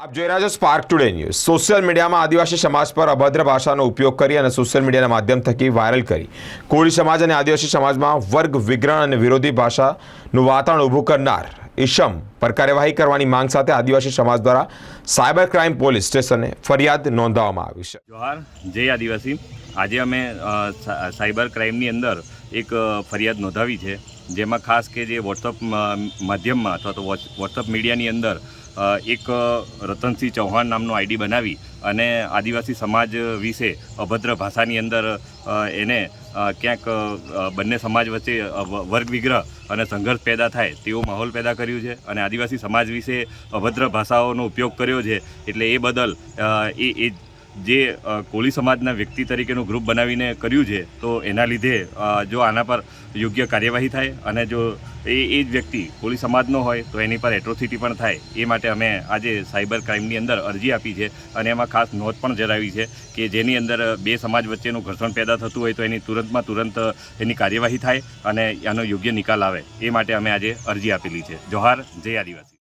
આપ જોઈ રહ્યા છો સ્પાર્ક ટુડે ન્યૂઝ સોશિયલ મીડિયામાં આદિવાસી સમાજ પર અભદ્ર ભાષાનો ઉપયોગ કરી અને સોશિયલ મીડિયાના માધ્યમ થકી વાયરલ કરી. કોળી સમાજ અને આદિવાસી સમાજમાં વર્ગ, વિગ્રહ અને વિરોધી ભાષાનું વાતાવરણ ઊભું કરનાર ઈશમ પર કાર્યવાહી કરવાની માંગ સાથે આદિવાસી સમાજ દ્વારા સાયબર ક્રાઇમ પોલીસ સ્ટેશને ફરિયાદ નોંધાવવામાં આવી છે. જોહાર, જય આદિવાસી. આજે અમે સાયબર ક્રાઇમની અંદર એક ફરિયાદ નોંધાવી છે, જેમાં ખાસ કે જે વોટ્સઅપ માધ્યમમાં અથવા તો વોટ્સઅપ મીડિયાની અંદર એક રતનસિંહ ચૌહાણ નામનો આઈડી બનાવી અને આદિવાસી સમાજ વિશે અભદ્ર ભાષાની અંદર એને ક્યાંક બંને સમાજ વચ્ચે વર્ગ વિગ્રહ અને સંઘર્ષ પેદા થાય તેવો માહોલ પેદા કર્યું છે અને આદિવાસી સમાજ વિશે અભદ્ર ભાષાઓનો ઉપયોગ કર્યો છે. એટલે એ બદલ એ જે કોળી સમાજના વ્યક્તિ તરીકેનું ગ્રુપ બનાવીને કર્યું છે, તો એના લીધે જો આના પર યોગ્ય કાર્યવાહી થાય અને જો એ એ જ વ્યક્તિ કોળી સમાજનો હોય, તો એની પર એટ્રોસિટી પણ થાય, એ માટે અમે આજે સાયબર ક્રાઇમની અંદર અરજી આપી છે અને એમાં ખાસ નોંધ પણ જણાવી છે કે જેની અંદર બે સમાજ વચ્ચેનું ઘર્ષણ પેદા થતું હોય તો એની તુરંતમાં તુરંત એની કાર્યવાહી થાય અને આનો યોગ્ય નિકાલ આવે, એ માટે અમે આજે અરજી આપેલી છે. જોહાર, જય આદિવાસી.